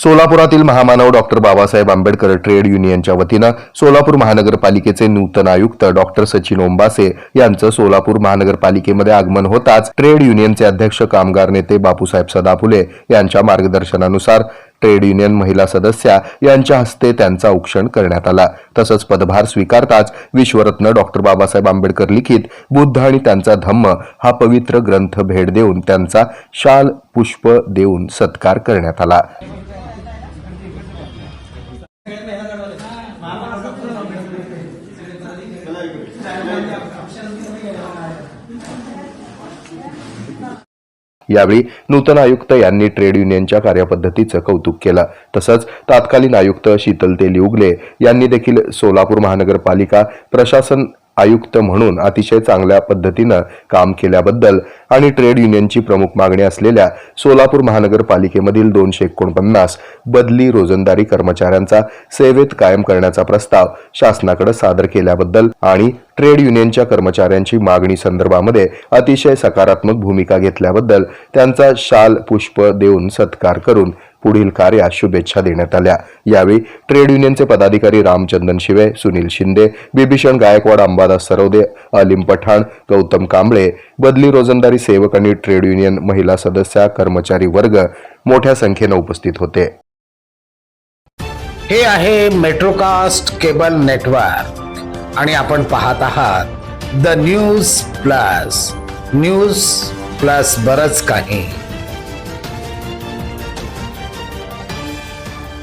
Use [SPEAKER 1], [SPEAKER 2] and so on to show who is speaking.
[SPEAKER 1] सोलापुरातील महामानव doctor Babasaheb Ambedkar trade युनियनच्या वतीनं सोलापूर महानगरपालिकेचे नूतन आयुक्त डॉक्टर सचिन ओंबासे यांचं सोलापूर महानगरपालिकेमध्ये आगमन होताच ट्रेड युनियनचे अध्यक्ष कामगार नेते बापूसाहेब सदाफुले यांच्या मार्गदर्शनानुसार ट्रेड युनियन महिला सदस्या यांच्या हस्ते त्यांचा औक्षण करण्यात आला. तसंच पदभार स्वीकारताच विश्वरत्न डॉक्टर बाबासाहेब आंबेडकर लिखित बुद्ध आणि त्यांचा धम्म हा पवित्र ग्रंथ भेट देऊन त्यांचा शाल पुष्प देऊन सत्कार करण्यात आला. यावेळी नूतन आयुक्त यांनी ट्रेड युनियनच्या कार्यपद्धतीचं कौतुक केलं. तसंच तात्कालीन आयुक्त शीतल तेली उगले यांनी देखील सोलापूर महानगरपालिका प्रशासन आयुक्त म्हणून अतिशय चांगल्या पद्धतीनं काम केल्याबद्दल आणि ट्रेड युनियनची प्रमुख मागणी असलेल्या सोलापूर महानगरपालिकेमधील दोनशे एकोणपन्नास बदली रोजंदारी कर्मचाऱ्यांचा सेवेत कायम करण्याचा प्रस्ताव शासनाकडे सादर केल्याबद्दल आणि ट्रेड युनियनच्या कर्मचाऱ्यांची मागणी संदर्भामध्ये अतिशय सकारात्मक भूमिका घेतल्याबद्दल त्यांचा शाल पुष्प देऊन सत्कार करून पुढील कार्यास शुभेच्छा देण्यात आल्या. यावेळी ट्रेड युनियनचे पदाधिकारी रामचंदन शिवे सुनील शिंदे बिभीषण गायकवाड अंबादास सरोदे अलिम पठाण गौतम कांबळे बदली रोजंदारी सेवक आणि ट्रेड युनियन महिला सदस्या कर्मचारी वर्ग मोठ्या संख्येनं उपस्थित होते.
[SPEAKER 2] हे आहे मेट्रोकास्ट केबल नेटवर्क आणि आपण पाहत आहात the news plus. News plus बरंच काही.